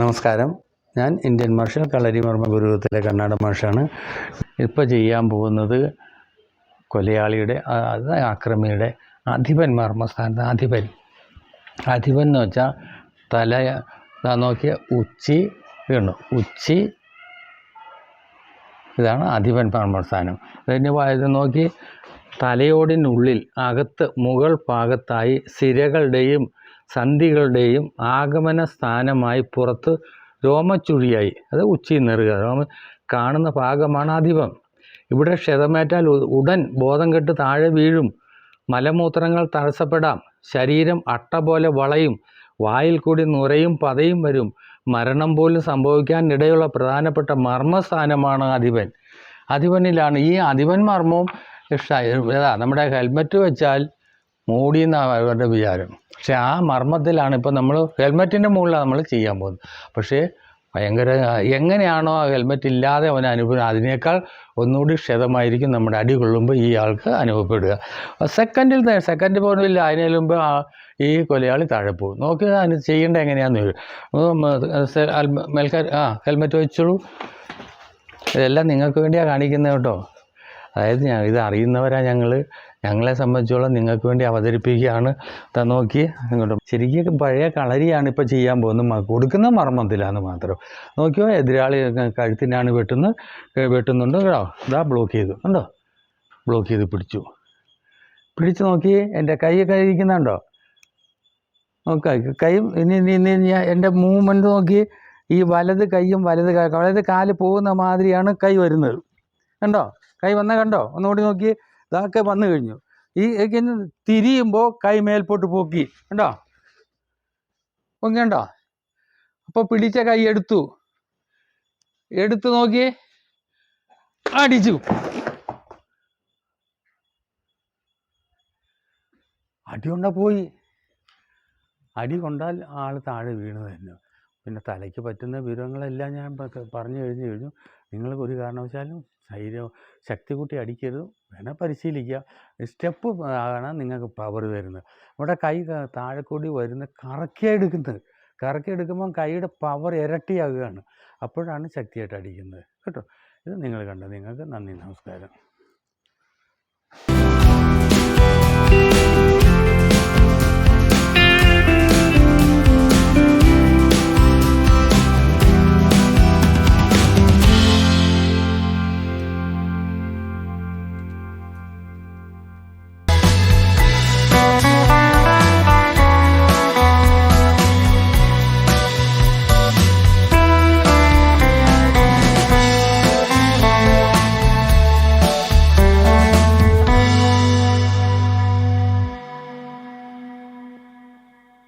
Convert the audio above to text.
നമസ്കാരം. ഞാൻ Indian martial കളരിമർമ്മ ഗുരുവത്തിലെ കർണാടക മാഷാണ്. ഇപ്പോൾ ചെയ്യാൻ പോകുന്നത് കൊലയാളിയുടെ ആക്രമിയുടെ അധിപൻ മർമ്മസ്ഥാനത്ത് അധിപൻ. അധിപൻ എന്ന് വെച്ചാൽ തല നോക്കിയ ഉച്ചി വീണു. ഉച്ചി ഇതാണ് അധിപൻ മർമ്മസ്ഥാനം അതിന് വായത് നോക്കി തലയോടിനുള്ളിൽ അകത്ത് മുകൾ ഭാഗത്തായി സിരകളുടെയും സന്ധികളുടെയും ആഗമന സ്ഥാനമായി പുറത്ത് രോമച്ചുഴിയായി. അത് ഉച്ചി നെറുക. രോമ കാണുന്ന ഭാഗമാണ് അധിപം ഇവിടെ ക്ഷതമേറ്റാൽ ഉടൻ ബോധം കെട്ട് താഴെ വീഴും. മലമൂത്രങ്ങൾ തടസ്സപ്പെടാം. ശരീരം അട്ട പോലെ വളയും. വായിൽ കൂടി നുരയും പതയും വരും. മരണം പോലും സംഭവിക്കാൻ ഇടയുള്ള പ്രധാനപ്പെട്ട മർമ്മസ്ഥാനമാണ് അധിപൻ അധിപനിലാണ് ഈ അധിപൻ മർമ്മവും നമ്മുടെ ഹെൽമെറ്റ് വെച്ചാൽ മൂടി എന്നാണ് അവരുടെ വിചാരം. പക്ഷേ ആ മർമ്മത്തിലാണ് ഇപ്പോൾ നമ്മൾ ഹെൽമെറ്റിന്റെ മുകളിലാണ് നമ്മൾ ചെയ്യാൻ പോകുന്നത്. പക്ഷേ ഭയങ്കര എങ്ങനെയാണോ ആ ഹെൽമെറ്റ് ഇല്ലാതെ അവൻ അനുഭവം അതിനേക്കാൾ ഒന്നുകൂടി ക്ഷതമായിരിക്കും നമ്മുടെ അടി കൊള്ളുമ്പോൾ ഈ ആൾക്ക് അനുഭവപ്പെടുക. സെക്കൻഡിൽ തന്നെ സെക്കൻഡ് പോലും അതിനു മുമ്പ് ആ ഈ കൊലയാളി താഴെ പോകും. നോക്കി അതിന് ചെയ്യേണ്ട എങ്ങനെയാണെന്ന് മേൽക്കാർ ആ ഹെൽമെറ്റ് വെച്ചോളൂ. ഇതെല്ലാം നിങ്ങൾക്ക് വേണ്ടിയാണ് കാണിക്കുന്നത് കേട്ടോ. അതായത് ഇത് അറിയുന്നവരാ ഞങ്ങൾ ഞങ്ങളെ സംബന്ധിച്ചോളം നിങ്ങൾക്ക് വേണ്ടി അവതരിപ്പിക്കുകയാണ്. നോക്കി ഇങ്ങോട്ട്. ശരിക്കും പഴയ കളരിയാണ് ഇപ്പോൾ ചെയ്യാൻ പോകുന്നത്. കൊടുക്കുന്ന മർമ്മത്തിലാണ് മാത്രം. നോക്കിയോ എതിരാളി കഴുത്തിനാണ് വെട്ടുന്നത് വെട്ടുന്നുണ്ട് കേട്ടോ. ഇതാ ബ്ലോക്ക് ചെയ്തു. കണ്ടോ? ബ്ലോക്ക് ചെയ്ത് പിടിച്ചു. പിടിച്ച് നോക്കി എന്റെ കൈ കഴിക്കുന്നുണ്ടോ നോക്ക കൈയും ഇനി ഇനി എന്റെ മൂവ്മെന്റ് നോക്കി ഈ വലത് കൈയും വലത് വലത് കാൽ പോകുന്ന മാതിരിയാണ് കൈ വരുന്നത്. കണ്ടോ? കൈ വന്ന കണ്ടോ? ഒന്നുകൂടി നോക്കി. ഇതൊക്കെ വന്നു കഴിഞ്ഞു. ഈ തിരിയുമ്പോൾ കൈ മേൽപോട്ട് പോക്കി. കണ്ടോ? പൊങ്ങി കണ്ടോ? അപ്പോൾ പിടിച്ച കൈ എടുത്തു. എടുത്തു നോക്കി. അടിച്ചു. അടി കൊണ്ടാ പോയി. അടി കൊണ്ടാൽ ആൾ താഴെ വീണു തന്നെ. പിന്നെ തലയ്ക്ക് പറ്റുന്ന വിവരങ്ങളെല്ലാം ഞാൻ പറഞ്ഞു കഴിഞ്ഞു കഴിഞ്ഞു നിങ്ങൾ ഒരു കാരണവശാലും ധൈര്യം ശക്തി കൂട്ടി അടിക്കരുത്. വേണേൽ പരിശീലിക്കുക. സ്റ്റെപ്പ് ആണ് നിങ്ങൾക്ക് പവർ തരുന്നത്. നമ്മുടെ കൈ താഴെക്കൂടി താഴെ കൂടി വരുന്ന കറക്കി എടുക്കുന്നത്. കറക്കി എടുക്കുമ്പം കൈയുടെ പവർ ഇരട്ടിയാകുകയാണ് അപ്പോഴാണ് ശക്തിയായിട്ട് അടിക്കുന്നത്. കേട്ടോ? ഇത് നിങ്ങൾ കണ്ടത്. നിങ്ങൾക്ക് നന്ദി. നമസ്കാരം.